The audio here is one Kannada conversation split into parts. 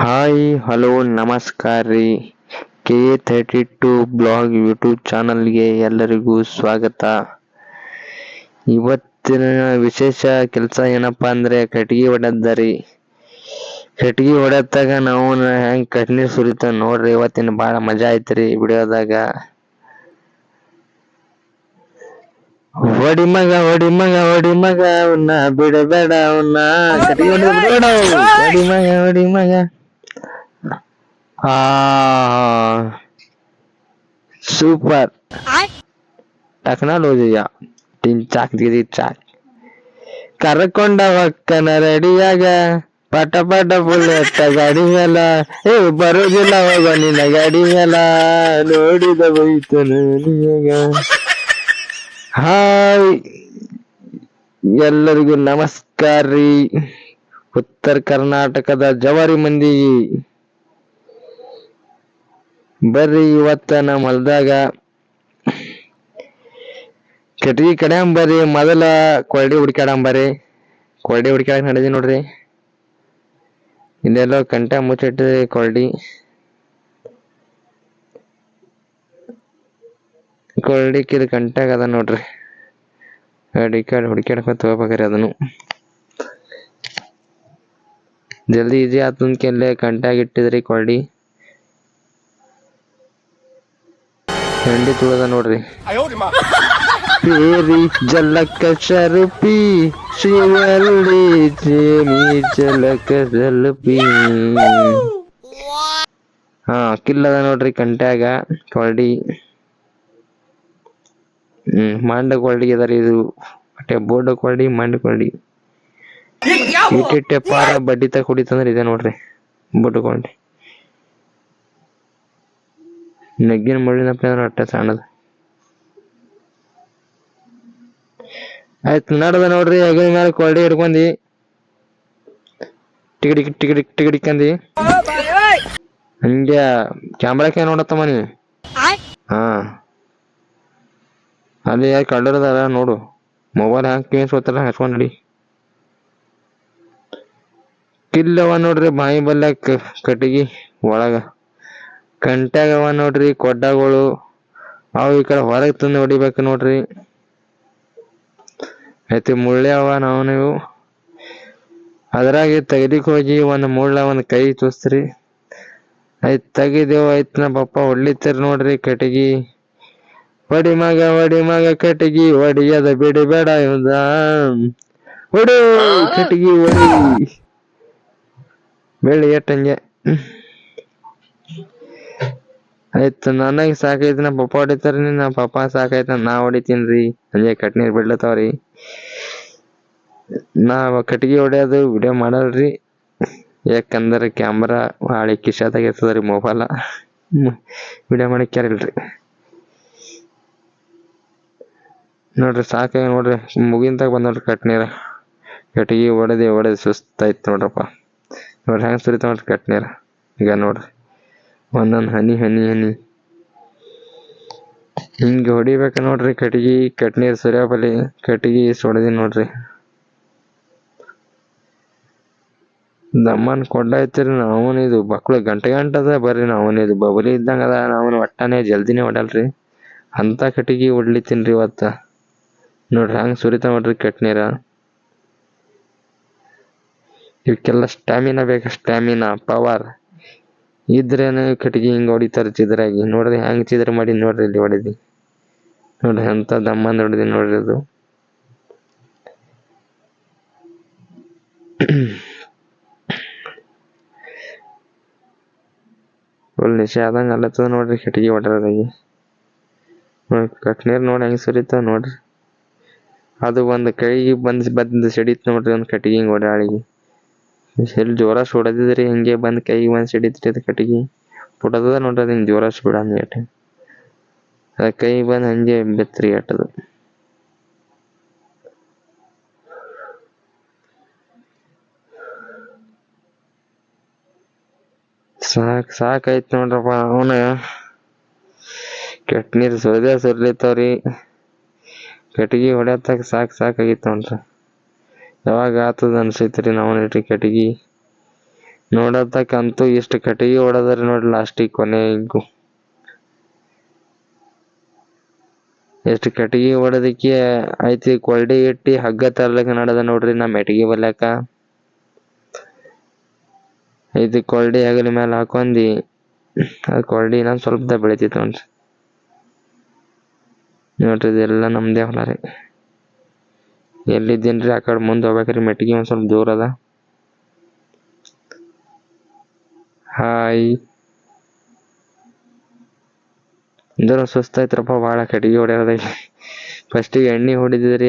ಹಾಯ್ ಹಲೋ ನಮಸ್ಕಾರ ರೀ. K A thirty two blog YouTube ಚಾನಲ್ಗೆ ಎಲ್ಲರಿಗೂ ಸ್ವಾಗತ. ಇವತ್ತಿನ ವಿಶೇಷ ಕೆಲಸ ಏನಪ್ಪ ಅಂದರೆ ಕಟ್ಗೆ ಹೊಡೆದ ರೀ. ಕಟ್ಗೆ ಹೊಡೆದಾಗ ನಾವು ಹೆಂಗೆ ಕಣ್ಣೀರು ಸುರಿತ ನೋಡ್ರಿ ಇವತ್ತಿನ ಭಾಳ ಮಜಾ ಐತ್ರಿ ವಿಡಿಯೋದಾಗ. ಹೊಡಿ ಮಗ ಹೊಡಿ ಮಗ ಹೊಡಿ ಮಗ ಅವನ್ನ ಬಿಡಬೇಡ ಅವನ್ನ ಕಟ್ಟಿಗೆ ಹೊಡಿ ಮಗ ಹೊಡಿ ಮಗ. ಆ ಸೂಪರ್ ಟೆಕ್ನಾಲಜಿಯ ಟಿನ್ ಚಾಕ್ ದಿರಿ ಚಾಕ್. ಕರ್ಕೊಂಡ ಒಕ್ಕನ ರೆಡಿಯಾಗ ಪಟ ಪಟ ಬುಲೆಟ್ ಗಾಡಿ ಮೇಲ ಏ ಬರೋದಿಲ್ಲ ಹೋಗ ನಿನ್ನ ಗಾಡಿ ಮೇಲ ನೋಡಿದ ಬೈತು ನನಗ. ಹಾಯ್. ಎಲ್ಲರಿಗೂ ನಮಸ್ಕಾರ ರೀ. ಉತ್ತರ ಕರ್ನಾಟಕದ ಜವಾರಿ ಮಂದಿ. ಬರ್ರಿ ಇವತ್ತ ನಮ್ಮ ಹೊಲ್ದಾಗ. ಕಟ್ಗಿ ಕಡ್ಯಾಂಬರ್ರಿ ಮೊದಲ ಕೊರಡಿ ಹುಡ್ಕ್ಯಾಡಂಬರ್ರಿ ಕೊರಡಿ ಹುಡ್ಕ್ಯಾಡಕ್ ನಡೆದಿ ನೋಡ್ರಿ. ಇಲ್ಲೆಲ್ಲೋ ಕಂಟ ಮುಚ್ಚಿಟ್ಟಿದೆ ಕೊರಡಿ ಕೊರಡಿಕಿದ ಕಂಟ್ಯಾಗ ಅದ ನೋಡ್ರಿ. ಅಡಿ ಕಾಡ್ ಹುಡ್ಕ್ಯಾಡ್ಕೊತ ಹೋಗ್ಬೇಕ್ರಿ ಅದನ್ನು. ಜಲ್ದಿ ಈಜಿ ಆತಂದ್ ಕೆಲ್ಲೆ ಕಂಟ್ಯಾಗ ಇಟ್ಟಿದ್ರಿ ಹೆಂಡಿ ತುಳದ ನೋಡ್ರಿ. ಪೇರಿ ಜಲಕ ಶರುಪಿ ಶಿವಲ್ಲಿ ಜೇಮಿ ಜಲಕ ಜಲಪಿ. ಹಾ ಕಿಲ್ಲದ ನೋಡ್ರಿ ಕಂಟ್ಯಾಗ ಕೊರಡಿ ಹ್ಮ್ ಮಂಡ ಕೊರಡಿ ಅದರಿ ಇದು. ಮತ್ತೆ ಬೋರ್ಡ್ ಕೊರಡಿ ಮಂಡ ಕೊರಡಿ ಇಟ್ಟಿಟ್ಟೆ ಪಾರ ಬಡ್ಡಿ ತಗ ಕುಡಿತಂದ್ರ ಇದೆ ನೋಡ್ರಿ ಬೋರ್ಡ್ ಕೊರಡಿ ನಗ್ಗಿನ ಮುಳ್ಳಿನಪ್ಪ ಹೊಟ್ಟೆ ಸಣ್ಣದ? ಆಯ್ತು, ನಡ್ದ ನೋಡ್ರಿ, ಹೆಗಲ ಮೇಲೆ ಕೊರಡಿ ಹಿಡ್ಕೊಂಡಿ. ಟಿಕಿಡಿಕ್ ಟಿಕಿಡಿಕ್ ಟಿಕಿಡಿಕ್ಕಂದಿ ಹಂಗೆ ಕ್ಯಾಮ್ರಾಕ್ಕೆ ನೋಡತ್ತಮ್ಮ ನೀ. ಹಾ. ಅಲ್ಲಿ ಯಾಕೆ ನೋಡು. ಮೊಬೈಲ್ ಹ್ಯಾಂಗ್ ಕೇಸ್ ಹೋಗ್ತಾರ ಹಚ್ಕೊಂಡ್ ಕಿಲ್ಲವ ನೋಡ್ರಿ, ಬಾಯಿ ಬಲ್ಲ ಕಟ್ಟಿಗಿ ಒಳಗ. ಕಂಟ್ಯಾಗ ಅವ ನೋಡ್ರಿ, ಕೊಡ್ಡಗಳು. ಅವು ಈ ಕಡೆ ಹೊರಗೆ ತಂದು ಹೊಡಿಬೇಕು ನೋಡ್ರಿ. ಐತಿ ಮುಳ್ಳೆ ಅವ ನಾವು ನೀವು. ಅದ್ರಾಗೆ ತೆಗದಿಕ್ ಹೋಗಿ ಒಂದು ಮುಳ್ಳ, ಒಂದು ಕೈ ತೋರಿಸ್ತ್ರಿ ಆಯ್ತು ತೆಗಿದೇವ್ ಆಯ್ತು ನಮ್ಮ ಪಪ್ಪ ಹೊಡ್ಲಿತ್ತೀರಿ ನೋಡ್ರಿ ಕಟಗಿ ಹೊಡಿ ಮಗ, ಒಡಿ ಮಗ ಕಟ್ಟಿಗಿ ಹೊಡಿಯದ ಬಿಡಿ ಬೇಡ ಇವ್ದ. ಒಡು ಕಟ್ಟಿಗಿ, ಒಡಿ. ಬೆಳ್ಳಿ ಎಟ್ಟಂಗೆ ಆಯ್ತು, ನನಗೆ ಸಾಕೈತಿ ನಮ್ಮ ಪಪ್ಪ ಹೊಡಿತಾರ ನಮ್ಮ ಪಪ್ಪ ಸಾಕೈತ ನಾ ಹೊಡಿತೀನ್ರಿ. ಹಂಗೆ ಕಟ್ನೀರ್ ಬಿಡ್ಲತ್ತಾವ್ರಿ ನಾ ಕಟ್ಟಿಗೆ ಹೊಡ್ಯೋದು ವಿಡಿಯೋ ಮಾಡಲ್ರಿ. ಯಾಕಂದ್ರೆ ಕ್ಯಾಮ್ರಾ ಭಾಳ ಕಿಶಾದಾಗ ಇರ್ತದ್ರಿ ಮೊಬೈಲ ವಿಡಿಯೋ ಮಾಡಕ್ಕೆ ಯಾರಿಲ್ರಿ ನೋಡ್ರಿ, ಸಾಕಾಗಿ ನೋಡ್ರಿ. ಮುಗಿಂತಾಗ ಬಂದ್ ನೋಡ್ರಿ ಕಟ್ನೀರ. ಕಟ್ಟಿಗೆ ಹೊಡೆದು ಹೊಡೆದು ಸುಸ್ತಾಯ್ತು ನೋಡ್ರಪ್ಪ. ನೋಡ್ರಿ, ಹೆಂಗೆ ಸುರಿತ ನೋಡ್ರಿ ಕಟ್ನೀರ. ಈಗ ನೋಡ್ರಿ. ಒಂದೊಂದ್ ಹನಿ ಹನಿ ಹನಿ. ಹಿಂಗೆ ಹೊಡಿಬೇಕು ನೋಡ್ರಿ ಕಟ್ಟಿಗಿ ಕಟ್ನೀರ್ ಸುರ್ಯಾಬಲಿ ಕಟ್ಟಿಗಿ ಸೊಡದಿ ನೋಡ್ರಿ. ನಮ್ಮನ್ ಕೊಡ್ಡ ಐತಿರಿ ಇದು ಬಕ್ಳು ಗಂಟೆ ಗಂಟದ ಬರ್ರಿ ನಾವನ್ ಇದು ಬಬಲಿ ಇದ್ದಂಗ ಅದ ನಾವನ್ ಒಟ್ಟಾನೆ ಜಲ್ದಿನೇ ಹೊಡಲ್ರಿ ಅಂತ ಕಟ್ಟಿಗಿ ಹೊಡ್ಲಿತೀನ್ರಿ ಇವತ್ತ. ನೋಡ್ರಿ ಹಂಗ್ ಸುರಿತಾ ನೋಡ್ರಿ ಕಟ್ನೀರ. ಇವಕ್ಕೆಲ್ಲ ಸ್ಟ್ಯಾಮಿನಾ ಬೇಕು, ಸ್ಟ್ಯಾಮಿನಾ, ಪವರ್. ಇದ್ರೇನೆ ಕಟ್ಟಿಗೆ ಹಿಂಗ್ ಹೊಡಿತಾರ ಚಿದ್ರಾಗಿ. ನೋಡ್ರಿ ಹೆಂಗ್ ಚಿದ್ರ ಮಾಡಿ ನೋಡ್ರಿ ಇಲ್ಲಿ ಹೊಡೆದಿ. ನೋಡ್ರಿ ಎಂತ ದಮ್ಮಂದು ಹೊಡೆದಿ ನೋಡ್ರಿ ಅದು. ಫುಲ್ ನಿಶೆ ಆದಂಗ ಅಲ್ಲತ್ತದ ನೋಡ್ರಿ ಕಟ್ಟಿಗೆ ಹೊಡ್ರದಾಗಿ ಕಟ್ನೀರ್ ನೋಡಿ ಹೆಂಗ್ ಸುರಿತ ನೋಡ್ರಿ. ಅದು ಒಂದ್ ಕೈಗೆ ಬಂದ್, ಬಂದು ಸಿಡಿತ್ ನೋಡ್ರಿ ಒಂದ್ ಕಟ್ಟಿಗೆ ಹಿಂಗ್ ಓಡಾಳಿಗೆ ಎಲ್ಲಿ ಜೋರಾಸ್ ಹೊಡೆದಿದ್ರಿ ಹಿಂಗೆ ಬಂದ್ ಕೈಗೆ ಒಂದ್ ಸಿಡಿತ್ರಿ ಅದು ಕಟ್ಟಿಗೆ. ಪುಟದ ನೋಡ್ರಿ ಅದ್ ಹಿಂಗ್ ಜೋರಾಸ್ ಬಿಡಂದ್ ಏಟ್ ಅದ ಕೈ ಬಂದ್ ಹಂಗೆ ಬೆತ್ರಿ ಅಟ್ಟದು ಸಾಕ್ ಸಾಕೈತ್ ನೋಡ್ರಪ್ಪ ಅವನ. ಕೆಟ್ಟ ನೀರ್ ಸುರಿದೇ ಸುರ್ಲಿತ್ತವ್ರಿ ಕಟ್ಟಿಗೆ ಹೊಡ್ಯತ್ತಾಗ ಸಾಕ್ ಸಾಕಾಗಿತ್ತು ನೋಡ್ರಿ. ಯಾವಾಗ ಆತದ ಅನ್ಸೈತ್ರಿ ನಾವು ಇಟ್ರಿ ಕಟ್ಟಿಗೆ? ನೋಡತಕ್ಕಂತೂ ಇಷ್ಟು ಕಟಗಿ ಹೊಡೆದ್ರಿ ನೋಡ್ರಿ ಲಾಸ್ಟಿಗೆ ಕೊನೆಗೂ. ಎಷ್ಟು ಕಟಗಿ ಹೊಡೆದಕ್ಕೆ ಐತಿ ಕೊಲ್ಡಿ ಇಟ್ಟಿ ಹಗ್ಗ ತರ್ಲಕ್ಕ ನಡದ ನೋಡ್ರಿ ನಾ ಮೆಟ್ಗಿ ಬರ್ಲಕ್ಕ ಐತಿ ಕೊಲ್ಡಿ ಹಗಲ ಮೇಲೆ ಹಾಕೊಂಡಿ ಅದು ಕೊಲ್ಡಿ ಇನ್ನೊಂದು ಸ್ವಲ್ಪ ಬೆಳಿತೈತಿ ನೋಡ್ರಿ. ನೋಡ್ರಿ ಇದೆಲ್ಲ ನಮ್ದೇ ಹೊಲ ರೀ. ಎಲ್ಲಿದ್ದೀನ್ರಿ ಆ ಕಡೆ ಮುಂದೆ ಹೋಗ್ಬೇಕ್ರಿ, ಮೆಟ್ಟಿಗೆ ಒಂದು ಸ್ವಲ್ಪ ದೂರ ಅದ. ಹಾಯ್. ಅಂದ್ರ ಸುಸ್ತಾಯ್ತ್ರಪ್ಪ ಭಾಳ ಕಟ್ಟಿಗೆ ಹೊಡೆಯೋದಾಗ ಫಸ್ಟಿಗೆ ಎಣ್ಣೆ ಹೊಡಿದಿದ್ರಿ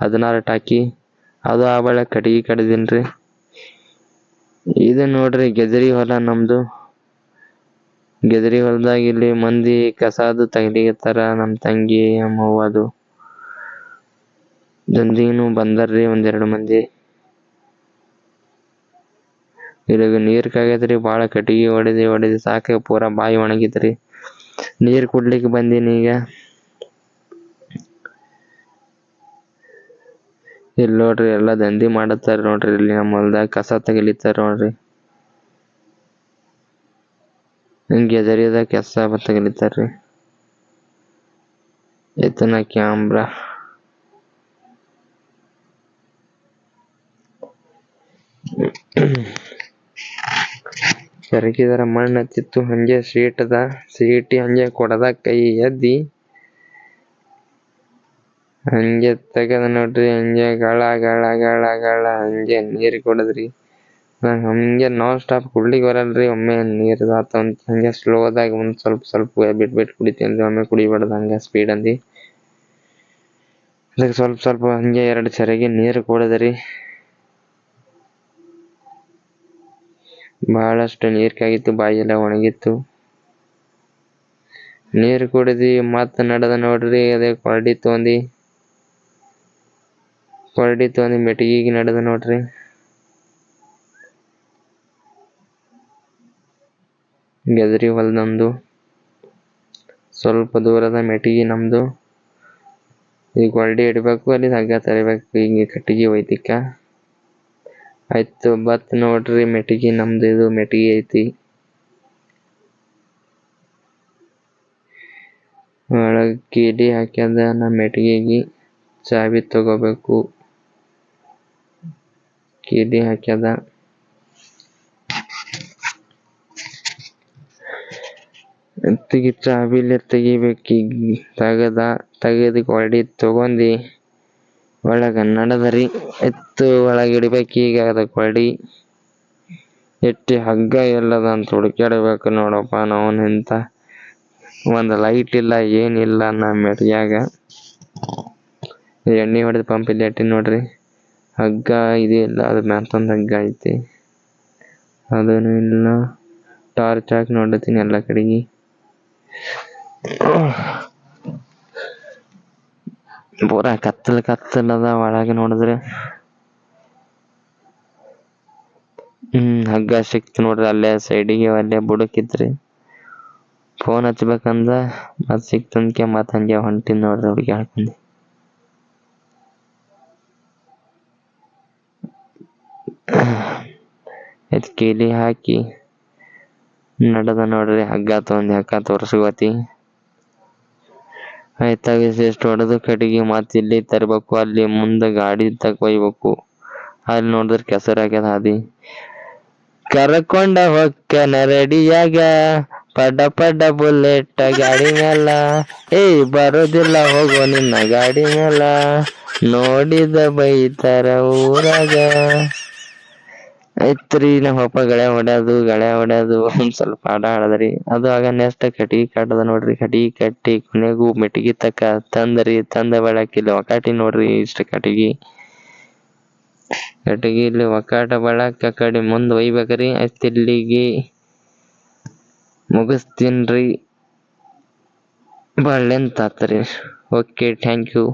ಹದಿನಾರು ಟಾಕಿ. ಅದು ಆ ಬಳೆ ಕಟ್ಟಿಗೆ ಕಡ್ದೀನಿ ಇದು ನೋಡ್ರಿ, ಗೆದರಿ ಹೊಲ ನಮ್ದು. ಗೆದರಿ ಹೊಲದಾಗ ಇಲ್ಲಿ ಮಂದಿ ಕಸಾದು ತೆಗಿಲಿಕತ್ತಾರ ನಮ್ಮ ತಂಗಿ ನಮ್ಮ ಅವ್ವದು ಜಲ್ದಿನು ಬಂದಾರ್ರಿ ಒಂದೆರಡು ಮಂದಿ. ಇದ್ರಾಗ ನೀರ್ ಕಾಗೈತ್ರಿ ಭಾಳ ಕಟ್ಟಿಗೆ ಹೊಡೆದು ಹೊಡೆದು ಸಾಕ ಪೂರಾ ಬಾಯಿ ಒಣಗಿತ್ರಿ. ನೀರ್ ಕುಡ್ಲಿಕ್ಕೆ ಬಂದೀನಿ ಈಗ. ಇಲ್ಲಿ ನೋಡ್ರಿ ಎಲ್ಲ ದಂಧಿ ಮಾಡತ್ತಾರ ನೋಡ್ರಿ, ಇಲ್ಲಿ ನಮ್ಮ ಹೊಲ್ದಾಗ ಕಸ ತೆಗಿಲಿತ್ತಾರ ನೋಡ್ರಿ. ಹಿಂಗೆ ಎದರಿದಾಗ ಕೆಸ ತೆಗಿಲಿತ್ತಾರ್ರಿ. ಎತ್ತನ ಕ್ಯಾಮ್ರಾ. ಕರಗಿದರ ಮಣ್ಣು ಹತ್ತಿತ್ತು ಹಂಗೆ ಸೀಟ್ ಅದ ಸೀಟಿ ಹಂಗೆ ಕೊಡದ ಕೈ ಎದ್ದಿ, ಹಂಗೆ ತೆಗೆದ ನೋಡ್ರಿ, ಹಂಗೆ ಗಳ ಗಳ ಗಳ ಗಳ, ಹಂಗೆ ನೀರು ಕೊಡದ್ರಿ. ನಂಗೆ ಹಂಗೆ ನಾನ್ ಸ್ಟಾಪ್ ಕುಡ್ಲಿಕ್ಕೆ ಬರಲ್ರಿ, ಒಮ್ಮೆ ನೀರು ಅಂತ ಹಂಗೆ ಸ್ಲೋದಾಗ ಒಂದು ಸ್ವಲ್ಪ ಸ್ವಲ್ಪ ಬಿಟ್ ಬಿಟ್ಟು ಕುಡಿತೀನಿ ಒಮ್ಮೆ ಕುಡಿಬಾರ್ದು ಹಂಗೆ ಸ್ಪೀಡ್ ಅಂದಿ ಅದಕ್ಕೆ ಸ್ವಲ್ಪ ಸ್ವಲ್ಪ ಹಂಗೆ ಎರಡು ಚರಿಗೆ ನೀರು ಕುಡದ್ರಿ. ಬಹಳಷ್ಟು ನೀರ್ ಕಾಗಿತ್ತು ಎಲ್ಲ ಒಣಗಿತ್ತು. ನೀರ್ ಕುಡಿದಿ ಮತ್ತ ನಡೆದ ನೋಡ್ರಿ, ಅದೇ ಕೊರಡಿ ತೊಂದಿ ಕೊರಡಿ ತೊಂದಿ ಮೆಟಗಿಗೆ ನಡೆದ ನೋಡ್ರಿ. ಗೆದರಿ ಹೊಲ ನಮ್ದು, ಸ್ವಲ್ಪ ದೂರದ ಮೆಟಗಿ ನಮ್ದು. ಈಗ ಕೊರಡಿ ಇಡಬೇಕು ಅಲ್ಲಿ ಹಗ್ಗ ತರಿಬೇಕು, ಹಿಂಗೆ ಕಟ್ಟಿಗೆ ಒಯ್ತಿಕ್ಕ ಆಯ್ತು, ಬತ್ ನೋಡ್ರಿ ಮೆಟಗಿ ನಮ್ದು ಇದು ಮೆಟಗಿ ಐತಿ. ಒಳಗ್ ಕೀಲಿ ಹಾಕ್ಯದ ನಮ್ಮ ಮೆಟಗಿಗೆ ಚಾವಿ ತಗೋಬೇಕು. ಕೀಲಿ ಹಾಕ್ಯದ. ತೆಗಿ ಚಾವಿಲೆ ತೆಗಿಬೇಕೀಗ, ತೆಗದ, ತೆಗೆದು ಕೊರಡಿ ತಗೊಂಡು. ಒಳಗ ನಡೆದರಿ, ಎತ್ತು ಒಳಗೆ ಈಗ ಅದಕ್ಕೆ ಹೊಡಿ ಎಟ್ಟಿ ಹಗ್ಗ ಎಲ್ಲದ ಅಂತ ಹುಡುಕ್ಯಾಡಬೇಕು ನೋಡಪ್ಪ ನಾವು ನಿಂತ. ಒಂದು ಲೈಟ್ ಇಲ್ಲ, ಏನಿಲ್ಲ ನಮ್ಮ ಮೆಟ್ಗ್ಯಾಗ ಎಣ್ಣೆ ಹೊಡೆದು ಪಂಪ್ ಇಲ್ಲಿ ಎಟ್ಟಿ ನೋಡ್ರಿ. ಹಗ್ಗ ಇದಿಲ್ಲ ಅದು ಮ್ಯಾತೊಂದು ಹಗ್ಗ ಐತಿ. ಅದನ್ನು ಇಲ್ಲ ಟಾರ್ಚ್ ಹಾಕಿ ನೋಡತೀನಿ ಎಲ್ಲ ಕಡೆಗೆ. ಪೂರಾ ಕತ್ತಲ್ ಕತ್ತಲ್ ಅದ ಒಳಗೆ ನೋಡಿದ್ರೆ. ಹ್ಮ್, ಹಗ್ಗ ಸಿಕ್ತು ನೋಡ್ರಿ, ಅಲ್ಲೇ ಸೈಡಿಗೆ ಅಲ್ಲೇ ಬುಡಕಿತ್ರಿ ಫೋನ್ ಹಚ್ಬೇಕಂದ ಮತ್ ಸಿಕ್ತಂದ್ಕೆ ಮತ್ ಹಂಗೆ ಹೊಂಟಿನ್ ನೋಡ್ರಿ ಹುಡುಗಿ ಹಾಕೊಂಡು ಎತ್ ಕೀಲಿ ಹಾಕಿ, ನಡೆದ ನೋಡ್ರಿ, ಹಗ್ಗ ತೊಗೊಂಡು ಹಗ್ಗ ತೋರ್ಸ್ಕೋತಿ. ಆಯ್ತಾಗ ಎಷ್ಟು ಹೊಡೆದು ಕಟ್ಟಿಗೆ ಮತ್ತೆ ಇಲ್ಲಿ ತರಬೇಕು, ಅಲ್ಲಿ ಮುಂದೆ ಗಾಡಿ ತಕ ಒಯ್ಬೇಕು ಅಲ್ಲಿ ನೋಡಿದ್ರೆ ಕೆಸರಾಗ್ಯದ ಹಾದಿ. ಕರ್ಕೊಂಡ ಹೊಕ್ಕನ ರೆಡಿಯಾಗ, ಪಡ ಪಡ ಬುಲೆಟ್ ಗಾಡಿ ಮೇಲ ಏಯ್, ಬರೋದಿಲ್ಲ ಹೋಗೋ ನಿನ್ನ ಗಾಡಿ ಮೇಲ ನೋಡಿದ ಬೈತಾರ ಊರಾಗ. ಐತ್ರಿ ನಮ್ಮ ಅಪ್ಪ ಗಳೆ ಹೊಡ್ಯೋದು ಗಳೆ ಹೊಡ್ಯೋದು, ಒಂದ್ ಸ್ವಲ್ಪ ಆಟ ಆಡದ್ರಿ. ಅದು ಆಗ ನೆಸ್ಟ್ ಕಟ್ಟಿಗೆ ಕಟ್ಟದ ನೋಡ್ರಿ ಕಟ್ಟಿಗೆ ಕಟ್ಟಿ ಕೊನೆಗೂ ಮೆಟ್ಟಿಗೆ ತಕ ತಂದ್ರಿ, ತಂದ ಬಳಕ ಇಲ್ಲಿ ಒಕಾಟಿ ನೋಡ್ರಿ ಇಷ್ಟ ಕಟ್ಟಿಗೆ ಕಟ್ಟಿಗೆ ಇಲ್ಲಿ ಒಕಾಟ ಬಳಕ ಕಡೆ ಮುಂದ್ ಒಯ್ಬೇಕ್ರಿ, ಅಷ್ಟ್ ಇಲ್ಲಿಗೆ ಮುಗಿಸ್ತೀನ್ರಿ. ಭಾಳ ಲೆಂತ್ ಆತ್ರಿ ಓಕೆ ಥ್ಯಾಂಕ್ ಯು